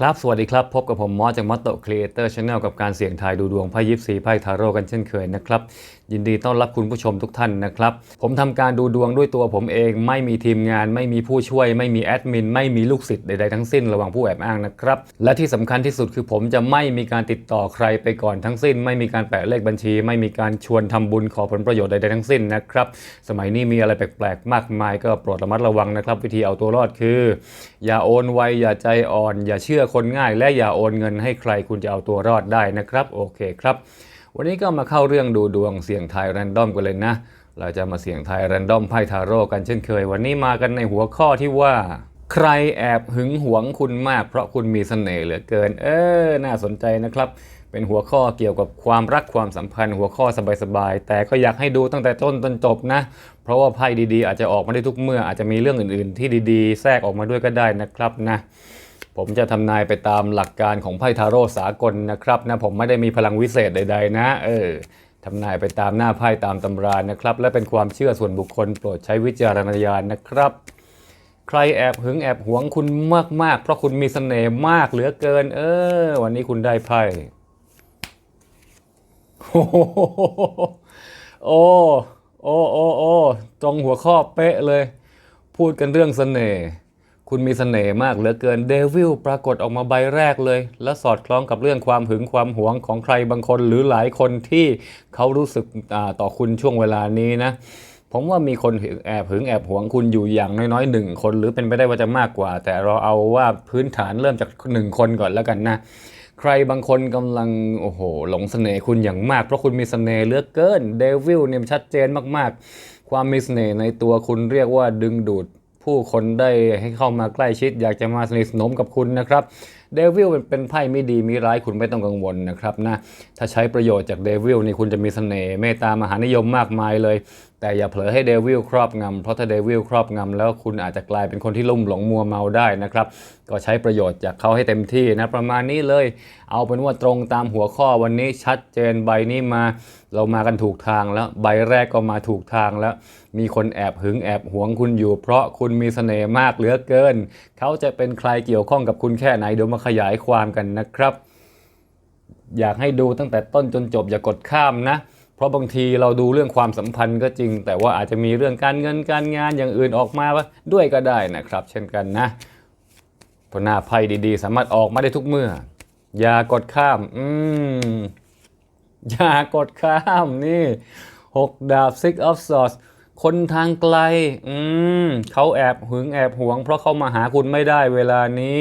ครับ สวัสดีครับ พบกับผมมอสจากมอตโตครีเอเตอร์ชาแนลกับการเสี่ยงทายดูดวงไพ่ยิปซีไพ่ทาโร่กันเช่นเคยนะครับ ยินดีต้อนรับคุณผู้ชมทุกท่านนะครับ ผมทำการดูดวงด้วยตัวผมเอง ไม่มีทีมงาน ไม่มีผู้ช่วย ไม่มีแอดมิน ไม่มีลูกศิษย์ใดๆทั้งสิ้นระหว่างผู้แอบอ้างนะครับ และที่สำคัญที่สุดคือผมจะไม่มีการติดต่อใครไปก่อนทั้งสิ้น ไม่มีการแปะเลขบัญชี ไม่มีการชวนทำบุญขอผลประโยชน์ใดๆทั้งสิ้นนะครับ สมัยนี้มีอะไรแปลกๆ มากมายก็โปรดระมัดระวังนะครับ วิธีเอาตัวรอดคือ อย่าโอนไวอย่าใจอ่อน อย่าเชื่อคนง่าย และอย่าโอนเงินให้ใครคุณจะเอาตัวรอดได้นะครับ โอเคครับ วันนี้ก็มาเข้าเรื่องดูดวงเสี่ยงทายแรนดอมกันเลยนะ เราจะมาเสี่ยงทายแรนดอมไพ่ทาโร่กันเช่นเคย วันนี้มากันในหัวข้อที่ว่า ใครแอบหึงหวงคุณมาก เพราะคุณมีเสน่ห์เหลือเกิน เออ น่าสนใจนะครับ เป็นหัวข้อเกี่ยวกับความรักความสัมพันธ์ หัวข้อสบายๆ แต่ก็อยากให้ดูตั้งแต่ต้นจนจบนะ เพราะว่าไพ่ดีๆ อาจจะออกมาได้ทุกเมื่อ อาจจะมีเรื่องอื่นๆ ที่ดีๆ แทรกออกมาด้วยก็ได้นะครับนะ ผมจะทำนายไปตามหลักการของไพ่ทาโร่สากลนะครับนะผมไม่ได้มีพลังวิเศษใด ๆ นะเออทำนายไปตามหน้าไพ่ตามตำรานะครับ และเป็นความเชื่อส่วนบุคคลโปรดใช้วิจารณญาณนะครับ ใครแอบหึงแอบหวงคุณมากๆ เพราะคุณมีเสน่ห์มากเหลือเกิน เออ วันนี้คุณได้ไพ่โอ้โอ้โอ้โอ้ตรงหัวข้อเป๊ะเลย พูดกันเรื่องเสน่ห์ คุณมีเสน่ห์มากเหลือเกินเดวิลปรากฏออกมาใบแรกเลย และสอดคล้องกับเรื่องความหึงความหวงของใครบางคนหรือหลายคนที่เขารู้สึกต่อคุณช่วงเวลานี้นะผมว่ามีคนแอบหึงแอบหวงคุณอยู่อย่างน้อยๆหนึ่งคน หรือเป็นไปได้ว่าจะมากกว่า แต่เราเอาว่าพื้นฐานเริ่มจากหนึ่งคนก่อนแล้วกันนะใครบางคนกำลังโอ้โหหลงเสน่ห์คุณอย่างมาก เพราะคุณมีเสน่ห์เหลือเกินเดวิลเนี่ยชัดเจนมากๆ ความมีเสน่ห์ในตัวคุณเรียกว่าดึงดูด ผู้คนได้ให้เข้ามาใกล้ชิด อยากจะมาสนิทสนมกับคุณนะครับเดวิลเป็นไพ่ไม่ดีมีร้ายคุณไม่ต้องกังวลนะครับนะถ้าใช้ประโยชน์จากเดวิลนี่คุณจะมีเสน่ห์เมตตามหานิยมมากมายเลย แต่อย่าเผลอให้เดวิลครอบงำเพราะถ้าเดวิลครอบงำแล้วคุณอาจจะกลายเป็นคนที่ลุ่มหลงมัวเมาได้นะครับก็ใช้ประโยชน์จากเขาให้เต็มที่นะประมาณนี้เลย เอาเป็นว่าตรงตามหัวข้อวันนี้ชัดเจนใบนี้มา เรามากันถูกทางแล้วใบแรกก็มาถูกทางแล้ว มีคนแอบหึงแอบหวงคุณอยู่ เพราะคุณมีเสน่ห์มากเหลือเกิน เขาจะเป็นใครเกี่ยวข้องกับคุณแค่ไหนเดี๋ยวมาขยายความกันนะครับ อยากให้ดูตั้งแต่ต้นจนจบอย่ากดข้ามนะ เพราะบางทีเราดูเรื่องความสัมพันธ์ก็จริง แต่ว่าอาจจะมีเรื่องการเงินการงานอย่างอื่นออกมาด้วยก็ได้นะครับ เช่นกันนะเพราะหน้าไพ่ดีๆ สามารถออกมาได้ทุกเมื่อ อย่ากดข้าม อืมอย่ากดข้ามนี่หกดาบ six of swords คนทางไกล อืมเขาแอบหึงแอบหวง เพราะเขามาหาคุณไม่ได้เวลานี้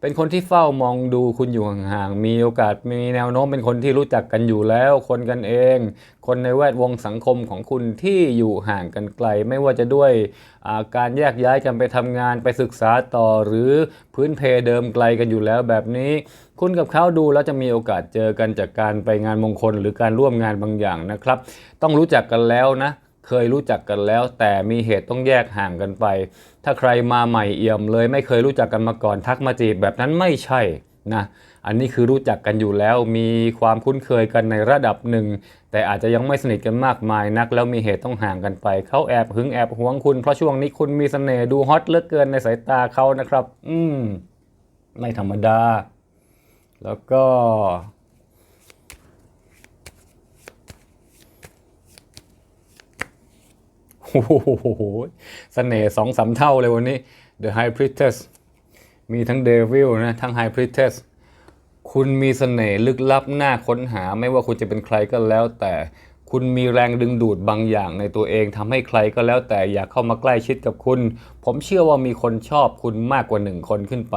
เป็นคนที่เฝ้ามองดูคุณอยู่ห่างๆ มีโอกาสมีแนวโน้มเป็นคนที่รู้จักกันอยู่แล้ว คนกันเอง คนในแวดวงสังคมของคุณที่อยู่ห่างกันไกล ไม่ว่าจะด้วยาการแยกย้ายกันไปทำงานไปศึกษาต่อหรือพื้นเพเดิมไกลกันอยู่แล้วแบบนี้ คุณกับเขาดูแล้วจะมีโอกาสเจอกันจากการไปงานมงคล หรือการร่วมงานบางอย่างนะครับ ต้องรู้จักกันแล้วนะ เคยรู้จักกันแล้ว แต่มีเหตุต้องแยกห่างกันไป ถ้าใครมาใหม่เอี่ยมเลยไม่เคยรู้จักกันมาก่อนทักมาจีบแบบนั้นไม่ใช่นะอันนี้คือรู้จักกันอยู่แล้วมีความคุ้นเคยกันในระดับหนึ่ง แต่อาจจะยังไม่สนิทกันมากมายนัก แล้วมีเหตุต้องห่างกันไป เขาแอบหึงแอบหวงคุณ เพราะช่วงนี้คุณมีเสน่ห์ดูฮอตเหลือเกินในสายตาเขานะครับ อืมไม่ธรรมดา แล้วก็ โอ้โหเสน่ห์สองสามเท่าเลยวันนี้ The High Priestess มีทั้ง Devil นะ ทั้ง High Priestess คุณมีเสน่ห์ลึกลับน่าค้นหาไม่ว่าคุณจะเป็นใครก็แล้วแต่ คุณมีแรงดึงดูดบางอย่างในตัวเองทำให้ใครก็แล้วแต่อยากเข้ามาใกล้ชิดกับคุณ ผมเชื่อว่ามีคนชอบคุณมากกว่าหนึ่งคนขึ้นไป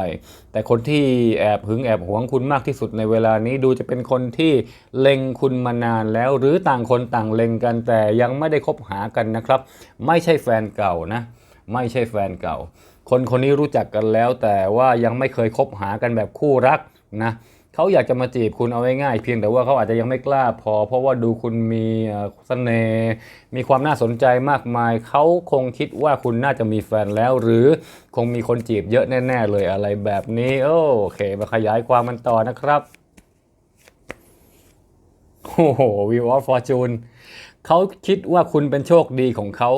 แต่คนที่แอบหึงแอบหวงคุณมากที่สุดในเวลานี้ดูจะเป็นคนที่เล็งคุณมานานแล้ว หรือต่างคนต่างเล็งกันแต่ยังไม่ได้คบหากันนะครับ ไม่ใช่แฟนเก่านะ ไม่ใช่แฟนเก่า คนคนนี้รู้จักกันแล้ว แต่ว่ายังไม่เคยคบหากันแบบคู่รักนะ เขาอยากจะมาจีบคุณเอาง่ายๆเพียงแต่ว่าเขาอาจจะยังไม่กล้าพอ เพราะว่าดูคุณมีเอ่อเสน่ห์มีความน่าสนใจมากมาย เขาคงคิดว่าคุณน่าจะมีแฟนแล้ว หรือคงมีคนจีบเยอะแน่ๆเลยอะไรแบบนี้ โอเค มาขยายความมันต่อนะครับโอ้โหวิวออฟฟอร์จูนเขาคิดว่าคุณเป็นโชคดีของเขา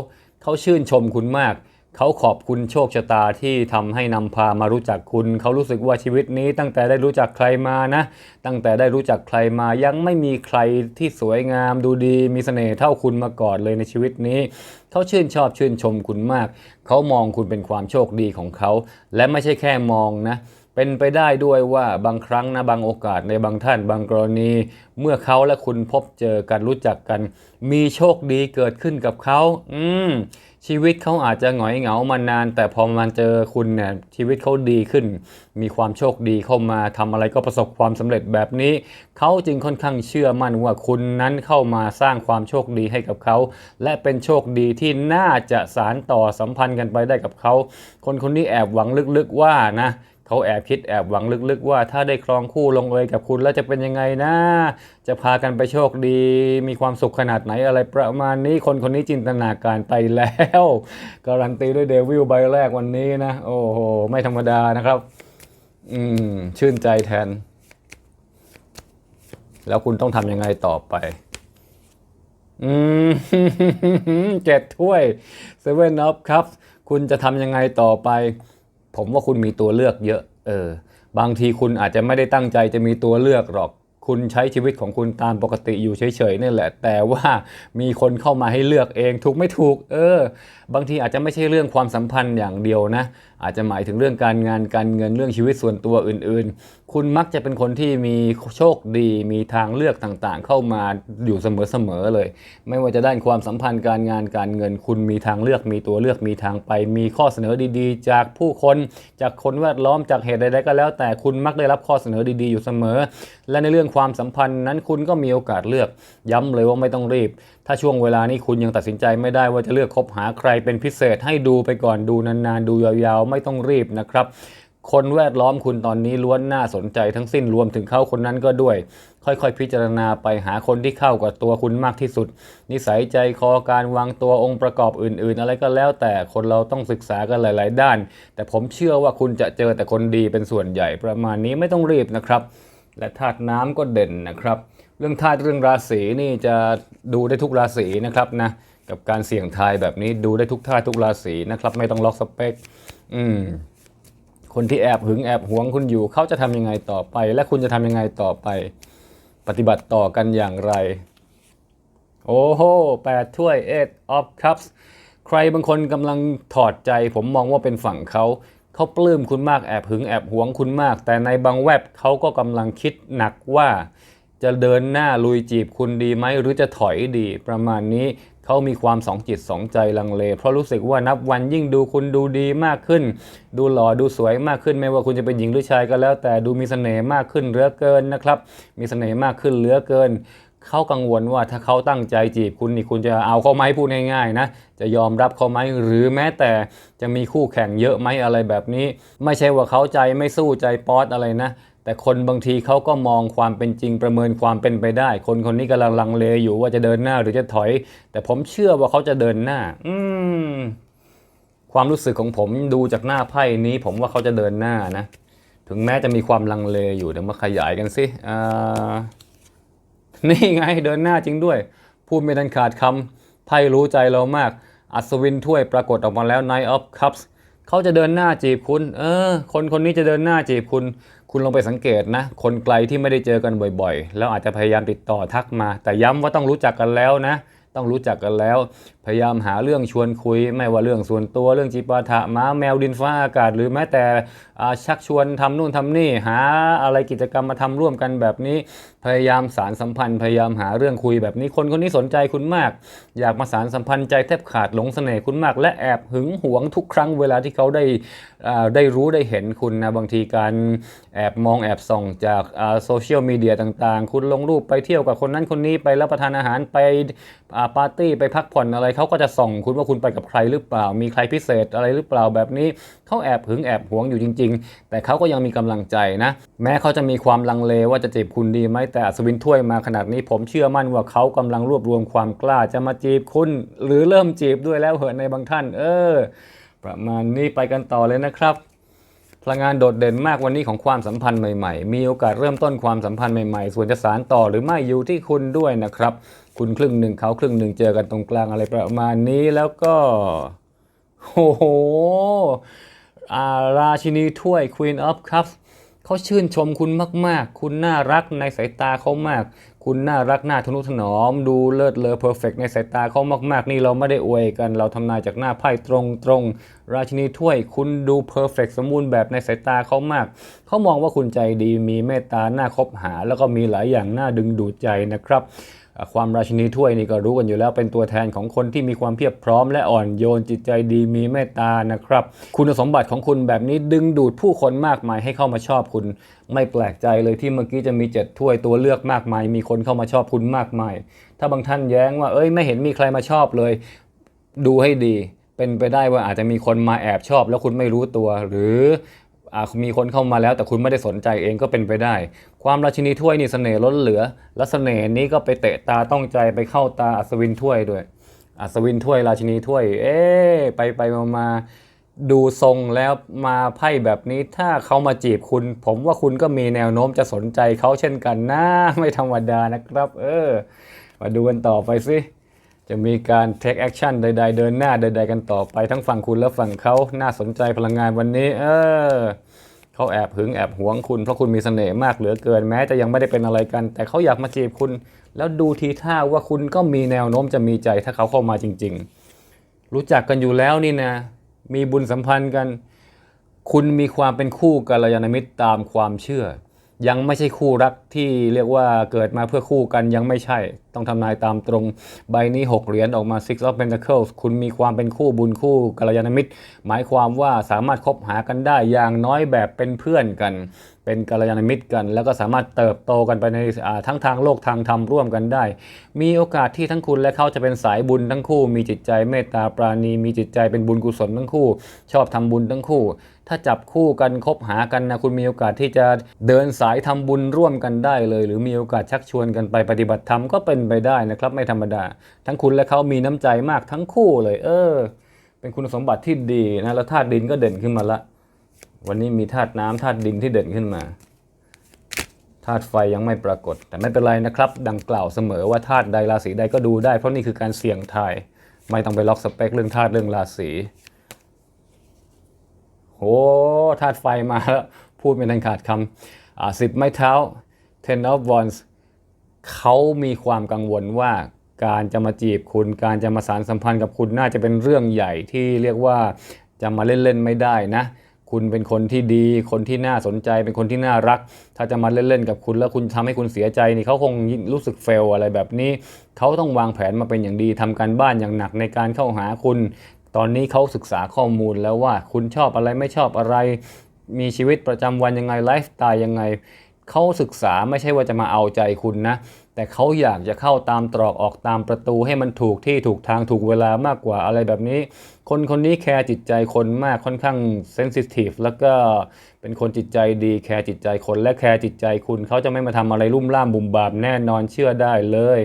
เขาชื่นชมคุณมาก เขาขอบคุณโชคชะตาที่ทำให้นำพามารู้จักคุณ เขารู้สึกว่าชีวิตนี้ตั้งแต่ได้รู้จักใครมานะ ตั้งแต่ได้รู้จักใครมายังไม่มีใครที่สวยงามดูดีมีเสน่ห์เท่าคุณมาก่อนเลยในชีวิตนี้ เขาชื่นชอบชื่นชมคุณมาก เขามองคุณเป็นความโชคดีของเขา และไม่ใช่แค่มองนะเป็นไปได้ด้วยว่าบางครั้งนะบางโอกาสในบางท่านบางกรณี เมื่อเขาและคุณพบเจอกันรู้จักกัน มีโชคดีเกิดขึ้นกับเขา อืม ชีวิตเขาอาจจะหงอยเหงามานาน แต่พอมาเจอคุณเนี่ยชีวิตเขาดีขึ้น มีความโชคดีเข้ามาทำอะไรก็ประสบความสำเร็จแบบนี้ เขาจึงค่อนข้างเชื่อมั่นว่าคุณนั้นเข้ามาสร้างความโชคดีให้กับเขา และเป็นโชคดีที่น่าจะสารต่อสัมพันธ์กันไปได้กับเขา คนคนนี้แอบหวังลึกๆว่านะ เขาแอบคิดแอบหวังลึกๆ ว่าถ้าได้ครองคู่ลงเอยกับคุณแล้วจะเป็นยังไงนะ จะพากันไปโชคดี มีความสุขขนาดไหนอะไรประมาณนี้คนคนนี้จินตนาการไปแล้ว การันตีด้วยเดวิลใบแรกวันนี้นะ โอ้โห ไม่ธรรมดานะครับ อืม ชื่นใจแทน แล้วคุณต้องทำยังไงต่อไปอืมเจ็ดถ้วยเซเว่นอัพครับ คุณจะทำยังไงต่อไป ผมว่าคุณมีตัวเลือกเยอะ เออ บางทีคุณอาจจะไม่ได้ตั้งใจจะมีตัวเลือกหรอก คุณใช้ชีวิตของคุณตามปกติอยู่เฉยๆนี่แหละ แต่ว่ามีคนเข้ามาให้เลือกเองถูกไม่ถูก เออ บางทีอาจจะไม่ใช่เรื่องความสัมพันธ์อย่างเดียวนะ อาจจะหมายถึงเรื่องการงานการเงินเรื่องชีวิตส่วนตัวอื่นๆ คุณมักจะเป็นคนที่มีโชคดี มีทางเลือกต่างๆ เข้ามาอยู่เสมอๆเลย ไม่ว่าจะด้านความสัมพันธ์การงานการเงิน คุณมีทางเลือกมีตัวเลือกมีทางไป มีข้อเสนอดีๆ จากผู้คนจากคนแวดล้อมจากเหตุใดๆก็แล้ว แต่คุณมักได้รับข้อเสนอดีๆ อยู่เสมอ และในเรื่องความสัมพันธ์นั้นคุณก็มีโอกาสเลือก ย้ำเลยว่าไม่ต้องรีบ ถ้าช่วงเวลานี้คุณยังตัดสินใจไม่ได้ว่าจะเลือกคบหาใครเป็นพิเศษให้ดูไปก่อนดูนานๆดูยาวๆไม่ต้องรีบนะครับ คนแวดล้อมคุณตอนนี้ล้วนน่าสนใจทั้งสิ้นรวมถึงเขาคนนั้นก็ด้วย ค่อยๆ พิจารณาไปหาคนที่เข้ากับตัวคุณมากที่สุด นิสัยใจคอการวางตัวองค์ประกอบอื่น ๆ อะไรก็แล้วแต่คนเราต้องศึกษากันหลาย ๆ ด้าน แต่ผมเชื่อว่าคุณจะเจอแต่คนดีเป็นส่วนใหญ่ประมาณนี้ไม่ต้องรีบนะครับและธาตุน้ำก็เด่นนะครับ เรื่องธาตุเรื่องราศีนี่จะดูได้ทุกราศีนะครับนะ กับการเสี่ยงทายแบบนี้ดูได้ทุกธาตุทุกราศีนะครับ ไม่ต้องล็อกสเปค อืม คนที่แอบหึงแอบหวงคุณอยู่เขาจะทำยังไงต่อไป และคุณจะทำยังไงต่อไป ปฏิบัติต่อกันอย่างไร โอ้โหแปดถ้วย eight of cups ใครบางคนกำลังถอดใจ ผมมองว่าเป็นฝั่งเขาเขาปลื้มคุณมากแอบหึงแอบหวงคุณมาก แต่ในบางแวบเขาก็กำลังคิดหนักว่าจะเดินหน้าลุยจีบคุณดีไหมหรือจะถอยดีประมาณนี้ เขามีความสองจิตสองใจลังเล เพราะรู้สึกว่านับวันยิ่งดูคุณดูดีมากขึ้น ดูหล่อดูสวยมากขึ้น ไม่ว่าคุณจะเป็นหญิงหรือชายก็แล้ว แต่ดูมีเสน่ห์มากขึ้นเหลือเกินนะครับ มีเสน่ห์มากขึ้นเหลือเกินเขากังวลว่าถ้าเขาตั้งใจจีบคุณนี่คุณจะเอาเขาไหมพูดง่ายๆนะจะยอมรับเขาไหมหรือแม้แต่จะมีคู่แข่งเยอะไหมอะไรแบบนี้ ไม่ใช่ว่าเขาใจไม่สู้ใจป๊อตอะไรนะ แต่คนบางทีเขาก็มองความเป็นจริงประเมินความเป็นไปได้ คนคนนี้กำลังลังเลอยู่ว่าจะเดินหน้าหรือจะถอย แต่ผมเชื่อว่าเขาจะเดินหน้า อืมความรู้สึกของผมดูจากหน้าไพ่นี้ ผมว่าเขาจะเดินหน้านะ ถึงแม้จะมีความลังเลอยู่เดี๋ยวมาขยายกันสินี่ไงเดินหน้าจริงด้วย พูดไม่ทันขาดคำไพ่รู้ใจเรามาก อัศวินถ้วยปรากฏออกมาแล้ว Knight of Cups เขาจะเดินหน้าจีบคุณ เออ คนคนนี้จะเดินหน้าจีบคุณ คุณลองไปสังเกตนะ คนไกลที่ไม่ได้เจอกันบ่อยๆ แล้วอาจจะพยายามติดต่อทักมา แต่ย้ำว่าต้องรู้จักกันแล้วนะ ต้องรู้จักกันแล้ว พยายามหาเรื่องชวนคุย ไม่ว่าเรื่องส่วนตัวเรื่องจิปาถะม้าแมวดินฟ้าอากาศ หรือแม้แต่ชักชวนทำนู่นทำนี่ หาอะไรกิจกรรมมาทำร่วมกันแบบนี้ พยายามสารสัมพันธ์ พยายามหาเรื่องคุยแบบนี้คนคนนี้สนใจคุณมาก อยากมาสารสัมพันธ์ใจแทบขาดหลงเสน่ห์คุณมาก และแอบหึงหวงทุกครั้งเวลาที่เขาได้ได้รู้ได้เห็นคุณนะบางทีการแอบมองแอบส่องจากโซเชียลมีเดียต่างๆ คุณลงรูปไปเที่ยวกับคนนั้นคนนี้ไปรับประทานอาหารไปาปาร์ตี้ไปพักผ่อนอะไรเขาก็จะส่องคุณว่าคุณไปกับใครหรือเปล่า มีใครพิเศษอะไรหรือเปล่าแบบนี้เขาแอบหึงแอบหวงอยู่จริง ๆ แต่เขาก็ยังมีกำลังใจนะ แม้เขาจะมีความลังเลว่าจะจีบคุณดีไหมแต่อัศวินถ้วยมาขนาดนี้ ผมเชื่อมั่นว่าเขากำลังรวบรวมความกล้าจะมาจีบคุณ หรือเริ่มจีบด้วยแล้วเหอะในบางท่าน เออ ประมาณนี้ไปกันต่อเลยนะครับ พลังงานโดดเด่นมากวันนี้ของความสัมพันธ์ใหม่ๆ มีโอกาสเริ่มต้นความสัมพันธ์ใหม่ๆ ส่วนจะสารต่อหรือไม่อยู่ที่คุณด้วยนะครับ คุณครึ่งหนึ่งเขาครึ่งหนึ่งเจอกันตรงกลางอะไรประมาณนี้แล้วก็โอ้โหอาราชินีถ้วย Queen of Cups เขาชื่นชมคุณมาก ๆ คุณน่ารักในสายตาเขามาก คุณน่ารักน่าทนุถนอม ดูเลิศเลอเพอร์เฟกในสายตาเขามาก ๆ นี่เราไม่ได้อวยกัน เราทำนายจากหน้าไพ่ตรงตรงๆราชินีถ้วยคุณดูเพอร์เฟกสมบูรณ์แบบในสายตาเขามาก เขามองว่าคุณใจดีมีเมตตาน่าคบหา แล้วก็มีหลายอย่างน่าดึงดูดใจนะครับ ความราชินีถ้วยนี่ก็รู้กันอยู่แล้วเป็นตัวแทนของคนที่มีความเพียบพร้อมและอ่อนโยนจิตใจดีมีเมตตานะครับ คุณสมบัติของคุณแบบนี้ดึงดูดผู้คนมากมายให้เข้ามาชอบคุณ ไม่แปลกใจเลยที่เมื่อกี้จะมีเจ็ดถ้วยตัวเลือกมากมาย มีคนเข้ามาชอบคุณมากมาย ถ้าบางท่านแย้งว่าเอ้ยไม่เห็นมีใครมาชอบเลย ดูให้ดี เป็นไปได้ว่าอาจจะมีคนมาแอบชอบ แล้วคุณไม่รู้ตัวหรือ มีคนเข้ามาแล้วแต่คุณไม่ได้สนใจเองก็เป็นไปได้ ความราชินีถ้วยนี่เสน่ห์ล้นเหลือ และเสน่ห์นี้ก็ไปเตะตาต้องใจไปเข้าตาอัศวินถ้วยด้วย อัศวินถ้วยราชินีถ้วย เอ๊ะไปไปมามาดูทรงแล้วมาไพ่แบบนี้ถ้าเขามาจีบคุณ ผมว่าคุณก็มีแนวโน้มจะสนใจเขาเช่นกันนะไม่ธรรมดานะครับ เออ มาดูกันต่อไปสิ จะมีการ take action ใด ๆ เดินหน้าใด ๆ กันต่อไปทั้งฝั่งคุณและฝั่งเขาน่าสนใจพลังงานวันนี้ เออเขาแอบหึงแอบหวงคุณ เพราะคุณมีเสน่ห์มากเหลือเกินแม้จะยังไม่ได้เป็นอะไรกัน แต่เขาอยากมาจีบคุณ แล้วดูทีท่าว่าคุณก็มีแนวโน้มจะมีใจถ้าเขาเข้ามาจริง ๆ รู้จักกันอยู่แล้วนี่นะ มีบุญสัมพันธ์กัน คุณมีความเป็นคู่กัลยาณมิตรตามความเชื่อ ยังไม่ใช่คู่รักที่เรียกว่าเกิดมาเพื่อคู่กันยังไม่ใช่ ต้องทำนายตามตรงใบนี้ 6 เหรียญออกมา Six of Pentacles คุณมีความเป็นคู่บุญคู่กัลยาณมิตร หมายความว่าสามารถคบหากันได้อย่างน้อยแบบเป็นเพื่อนกัน เป็นกัลยาณมิตรกัน แล้วก็สามารถเติบโตกันไปในทั้งทางโลกทางธรรมร่วมกันได้ มีโอกาสที่ทั้งคุณและเขาจะเป็นสายบุญทั้งคู่ มีจิตใจเมตตาปราณี มีจิตใจเป็นบุญกุศลทั้งคู่ ชอบทำบุญทั้งคู่ ถ้าจับคู่กันคบหากันนะคุณมีโอกาสที่จะเดินสายทำบุญร่วมกันได้เลย หรือมีโอกาสชักชวนกันไปปฏิบัติธรรมก็เป็นไปได้นะครับไม่ธรรมดา ทั้งคุณและเขามีน้ำใจมากทั้งคู่เลย เออ เป็นคุณสมบัติที่ดีนะแล้วธาตุดินก็เด่นขึ้นมาละ วันนี้มีธาตุน้ำธาตุดินที่เด่นขึ้นมาธาตุไฟยังไม่ปรากฏ แต่ไม่เป็นไรนะครับ ดังกล่าวเสมอว่าธาตุใดราศีใดก็ดูได้ เพราะนี่คือการเสี่ยงทาย ไม่ต้องไปล็อกสเปคเรื่องธาตุเรื่องราศีโหธาตุไฟมาแล้ว พูดไม่ทันขาดคำอ่าสิบไม้เท้า ten of wands เขามีความกังวลว่าการจะมาจีบคุณ การจะมาสารสัมพันธ์กับคุณน่าจะเป็นเรื่องใหญ่ที่เรียกว่าจะมาเล่น ๆ ไม่ได้นะ คุณเป็นคนที่ดี คนที่น่าสนใจ เป็นคนที่น่ารัก ถ้าจะมาเล่นๆกับคุณแล้วคุณทำให้คุณเสียใจนี่เขาคงรู้สึกเฟลอะไรแบบนี้เขาต้องวางแผนมาเป็นอย่างดีทำการบ้านอย่างหนักในการเข้าหาคุณ ตอนนี้เขาศึกษาข้อมูลแล้วว่าคุณชอบอะไรไม่ชอบอะไร มีชีวิตประจำวันยังไงไลฟ์สไตล์ยังไง เขาศึกษาไม่ใช่ว่าจะมาเอาใจคุณนะ แต่เขาอยากจะเข้าตามตรอกออกตามประตูให้มันถูกที่ถูกทางถูกเวลามากกว่าอะไรแบบนี้ คนคนนี้แคร์จิตใจคนมากค่อนข้างเซนซิทีฟแล้วก็เป็นคนจิตใจดีแคร์จิตใจคนและแคร์จิตใจคุณเขาจะไม่มาทำอะไรลุ่มล่ามบุ่มบามแน่นอนเชื่อได้เลย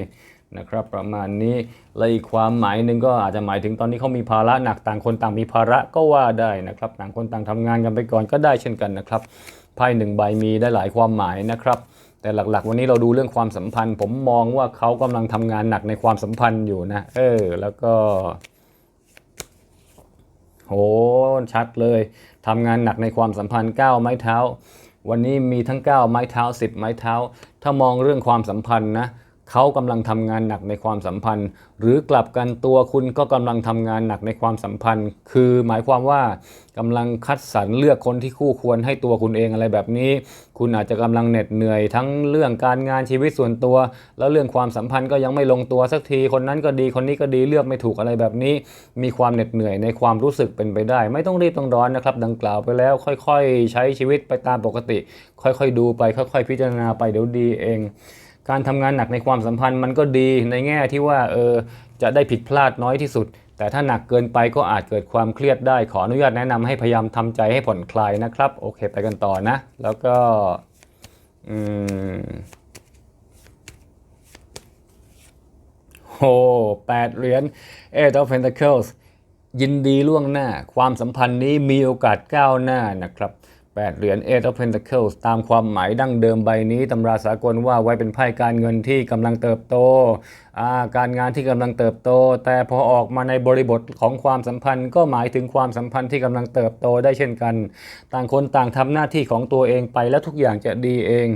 นะครับประมาณนี้และอีกความหมายหนึ่งก็อาจจะหมายถึงตอนนี้เขามีภาระหนักต่างคนต่างมีภาระก็ว่าได้นะครับ ต่างคนต่างทำงานกันไปก่อนก็ได้เช่นกันนะครับ ไพ่หนึ่งใบมีได้หลายความหมายนะครับ แต่หลักๆ วันนี้เราดูเรื่องความสัมพันธ์ ผมมองว่าเขากำลังทำงานหนักในความสัมพันธ์อยู่นะ เออ แล้วก็ โห ชัดเลยทำงานหนักในความสัมพันธ์9ไม้เท้า วันนี้มีทั้ง9ไม้เท้า10ไม้เท้า ถ้ามองเรื่องความสัมพันธ์นะเเขากำลังทำงานหนักในความสัมพันธ์ หรือกลับกันตัวคุณก็กำลังทำงานหนักในความสัมพันธ์ คือหมายความว่ากำลังคัดสรรเลือกคนที่คู่ควรให้ตัวคุณเองอะไรแบบนี้ คุณอาจจะกำลังเหน็ดเหนื่อย ทั้งเรื่องการงานชีวิตส่วนตัว แล้วเรื่องความสัมพันธ์ก็ยังไม่ลงตัวสักทีคนนั้นก็ดีคนนี้ก็ดีเลือกไม่ถูกอะไรแบบนี้ มีความเหน็ดเหนื่อยในความรู้สึกเป็นไปได้ ไม่ต้องรีบต้องร้อนนะครับ ดังกล่าวไปแล้ว ค่อยๆ ใช้ชีวิตไปตามปกติ ค่อยๆ ดูไปค่อย ๆ พิจารณาไปเดี๋ยวดีเอง การทำงานหนักในความสัมพันธ์มันก็ดีในแง่ที่ว่าเออจะได้ผิดพลาดน้อยที่สุด แต่ถ้าหนักเกินไปก็อาจเกิดความเครียดได้ขออนุญาตแนะนำให้พยายามทำใจให้ผ่อนคลายนะครับ โอเค ไปกันต่อนะ แล้วก็อืมโอ้แปดเหรียญ Eight of Pentacles ยินดีล่วงหน้า ความสัมพันธ์นี้มีโอกาสก้าวหน้านะครับ 8 เหรียญ Eight of Pentacles ตามความหมายดั้งเดิมใบนี้ตำราสากลว่าไว้เป็นไพ่การเงินที่กำลังเติบโต การงานที่กำลังเติบโต แต่พอออกมาในบริบทของความสัมพันธ์ ก็หมายถึงความสัมพันธ์ที่กำลังเติบโตได้เช่นกัน ต่างคนต่างทำหน้าที่ของตัวเองไปแล้วทุกอย่างจะดีเอง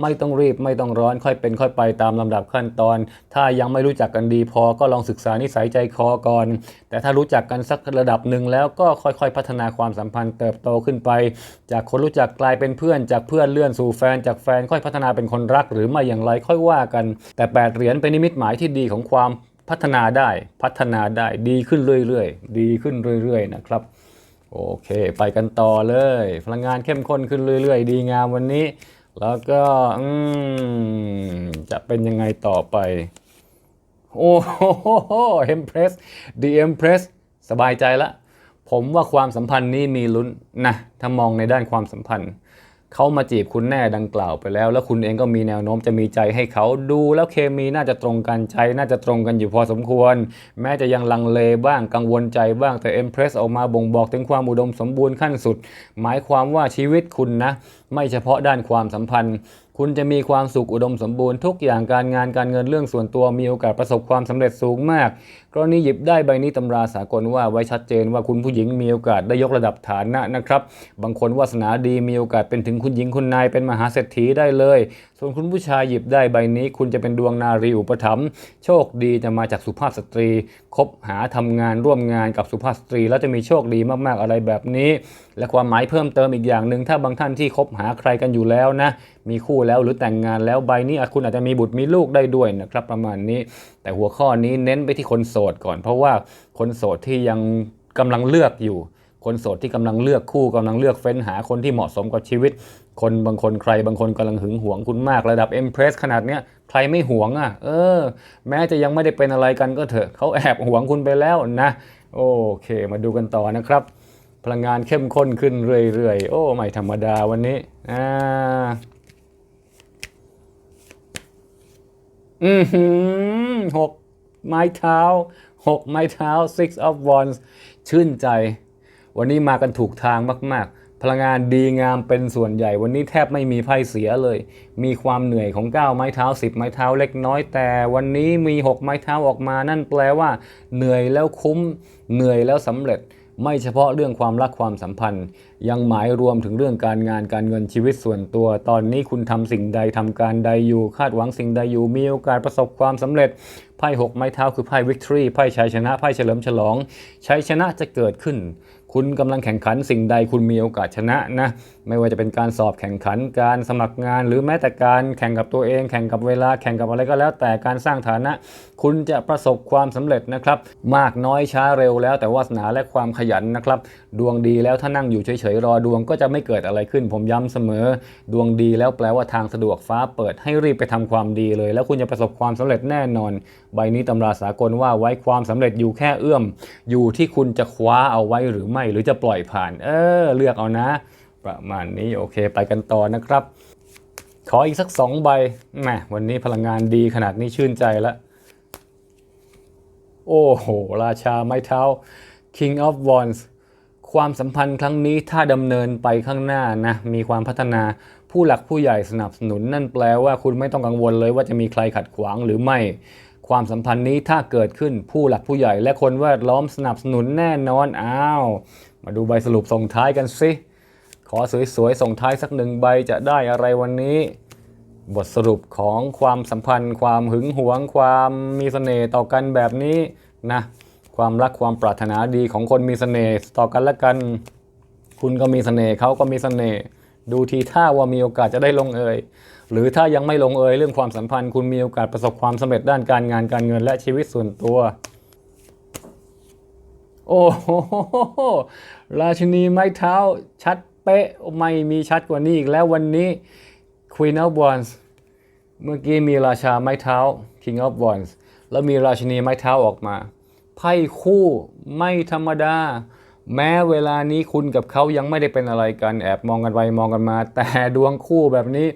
ไม่ต้องรีบไม่ต้องร้อนค่อยเป็นค่อยไปตามลำดับขั้นตอน ถ้ายังไม่รู้จักกันดีพอก็ลองศึกษานิสัยใจคอก่อน แต่ถ้ารู้จักกันสักระดับหนึ่งแล้วก็ค่อยๆ พัฒนาความสัมพันธ์เติบโตขึ้นไปจากคนรู้จักกลายเป็นเพื่อนจากเพื่อนเลื่อนสู่แฟนจากแฟนค่อยพัฒนาเป็นคนรักหรือไม่อย่างไรค่อยว่ากัน แต่แปดเหรียญเป็นนิมิตหมายที่ดีของความพัฒนาได้พัฒนาได้ดีขึ้นเรื่อยๆ ดีขึ้นเรื่อยๆนะครับโอเค ไปกันต่อเลย พลังงานเข้มข้นขึ้นเรื่อยๆ ดีงามวันนี้ แล้วก็อืจะเป็นยังไงต่อไป โอ้โห Empress The Empress สบายใจละ ผมว่าความสัมพันธ์นี้มีลุ้นนะถ้ามองในด้านความสัมพันธ์เขามาจีบคุณแน่ดังกล่าวไปแล้ว แล้วคุณเองก็มีแนวโน้มจะมีใจให้เขาดูแล้วเคมีน่าจะตรงกันใจน่าจะตรงกันอยู่พอสมควร แม้จะยังลังเลบ้างกังวลใจบ้างแต่ Empress ออกมาบ่งบอกถึงความอุดมสมบูรณ์ขั้นสุด หมายความว่าชีวิตคุณนะ ไม่เฉพาะด้านความสัมพันธ์ คุณจะมีความสุขอุดมสมบูรณ์ทุกอย่างการงานการเงินเรื่องส่วนตัวมีโอกาสประสบความสำเร็จสูงมาก กรณีหยิบได้ใบนี้ตำราสากลว่าไว้ชัดเจนว่าคุณผู้หญิงมีโอกาสได้ยกระดับฐานะนะครับ บางคนวาสนาดีมีโอกาสเป็นถึงคุณหญิงคุณนายเป็นมหาเศรษฐีได้เลย ส่วนคุณผู้ชายหยิบได้ใบนี้ คุณจะเป็นดวงนารีอุปถัมภ์โชคดีจะมาจากสุภาพสตรี คบหาทำงานร่วมงานกับสุภาพสตรี แล้วจะมีโชคดีมากๆอะไรแบบนี้ และความหมายเพิ่มเติมอีกอย่างหนึ่งถ้าบางท่านที่คบหาใครกันอยู่แล้วนะ มีคู่แล้วหรือแต่งงานแล้วใบนี้คุณอาจจะมีบุตรมีลูกได้ด้วยนะครับ ประมาณนี้ แต่หัวข้อนี้เน้นไปที่คนโสดก่อน เพราะว่าคนโสดที่ยังกำลังเลือกอยู่ คนโสดที่กำลังเลือกคู่กำลังเลือกเฟ้นหาคนที่เหมาะสมกับชีวิต คนบางคนใครบางคนกำลังหึงหวงคุณมากระดับ Empress ขนาดเนี้ยใครไม่หวงอะ เออ แม้จะยังไม่ได้เป็นอะไรกันก็เถอะเขาแอบหวงคุณไปแล้วนะ โอเค มาดูกันต่อนะครับ พลังงานเข้มข้นขึ้นเรื่อยๆ โอ้ ไม่ธรรมดาวันนี้อ่าอือหือหกไม้เท้าหกไม้เท้า six of wands ชื่นใจ วันนี้มากันถูกทางมาก ๆ พลังงานดีงามเป็นส่วนใหญ่ วันนี้แทบไม่มีไพ่เสียเลย มีความเหนื่อยของ9ไม้เท้า 10 ไม้เท้าเล็กน้อยแต่วันนี้มี 6 ไม้เท้าออกมานั่นแปลว่า เหนื่อยแล้วคุ้ม เหนื่อยแล้วสำเร็จ ไม่เฉพาะเรื่องความรักความสัมพันธ์ ยังหมายรวมถึงเรื่องการงานการเงินชีวิตส่วนตัว ตอนนี้คุณทำสิ่งใดทำการใดอยู่ คาดหวังสิ่งใดอยู่ มีโอกาสประสบความสำเร็จไพ่หกไม้เท้าคือไพ่วิกตอรี่ไพ่ชัยชนะไพ่เฉลิมฉลองชัยชนะจะเกิดขึ้น คุณกำลังแข่งขันสิ่งใดคุณมีโอกาสชนะนะไม่ว่าจะเป็นการสอบแข่งขันการสมัครงาน หรือแม้แต่การแข่งกับตัวเอง แข่งกับเวลาแข่งกับอะไรก็แล้ว แต่การสร้างฐานะ คุณจะประสบความสำเร็จนะครับ มากน้อยช้าเร็วแล้วแต่วาสนาและความขยันนะครับ ดวงดีแล้วถ้านั่งอยู่เฉยๆรอดวงก็จะไม่เกิดอะไรขึ้น ผมย้ำเสมอ ดวงดีแล้วแปลว่าทางสะดวกฟ้าเปิดให้รีบไปทำความดีเลย แล้วคุณจะประสบความสำเร็จแน่นอน ใบนี้ตำราสากลว่าไว้ความสำเร็จอยู่แค่เอื้อม อยู่ที่คุณจะคว้าเอาไว้หรือไม่ หรือจะปล่อยผ่าน เออ เลือกเอานะ ประมาณนี้โอเคไปกันต่อนะครับ ขออีกสักสองใบแหมวันนี้พลังงานดีขนาดนี้ชื่นใจล้วโอ้โห ราชาไม้เท้า King of Wands ความสัมพันธ์ครั้งนี้ถ้าดำเนินไปข้างหน้านะมีความพัฒนาผู้หลักผู้ใหญ่สนับสนุน นั่นแปลว่าคุณไม่ต้องกังวลเลยว่าจะมีใครขัดขวางหรือไม่ ความสัมพันธ์นี้ถ้าเกิดขึ้นผู้หลักผู้ใหญ่ และคนแวดล้อมสนับสนุนแน่นอนอ้าว มาดูใบสรุปส่งท้ายกันสิขอสวยๆส่งท้ายสักหนึ่งใบจะได้อะไรวันนี้ บทสรุปของความสัมพันธ์ ความหึงหวง ความมีเสน่ห์ต่อกันแบบนี้นะ ความรักความปรารถนาดีของคนมีเสน่ห์ต่อกันและกัน คุณก็มีเสน่ห์เขาก็มีเสน่ห์ดูทีท่าว่ามีโอกาสจะได้ลงเอย หรือถ้ายังไม่ลงเอยเรื่องความสัมพันธ์ คุณมีโอกาสประสบความสำเร็จด้านการงานการเงินและชีวิตส่วนตัว โอ้โหราชินีไม้เท้าชัดเป๊ะไม่มีชัดกว่านี้อีกแล้ววันนี้ Queen of Wands เมื่อกี้มีราชาไม้เท้า King of Wands แล้วมีราชินีไม้เท้าออกมา ไพ่คู่ไม่ธรรมดา แม้เวลานี้คุณกับเขายังไม่ได้เป็นอะไรกันแอบมองกันไปมองกันมา แต่ดวงคู่แบบนี้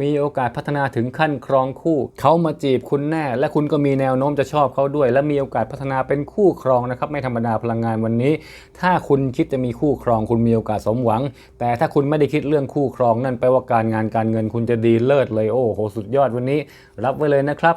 มีโอกาสพัฒนาถึงขั้นครองคู่ เขามาจีบคุณแน่ และคุณก็มีแนวโน้มจะชอบเขาด้วย และมีโอกาสพัฒนาเป็นคู่ครองนะครับ ไม่ธรรมดาพลังงานวันนี้ ถ้าคุณคิดจะมีคู่ครองคุณมีโอกาสสมหวัง แต่ถ้าคุณไม่ได้คิดเรื่องคู่ครองนั่นแปลว่าการงานการเงินคุณจะดีเลิศเลยโอ้โหสุดยอดวันนี้ รับไว้เลยนะครับ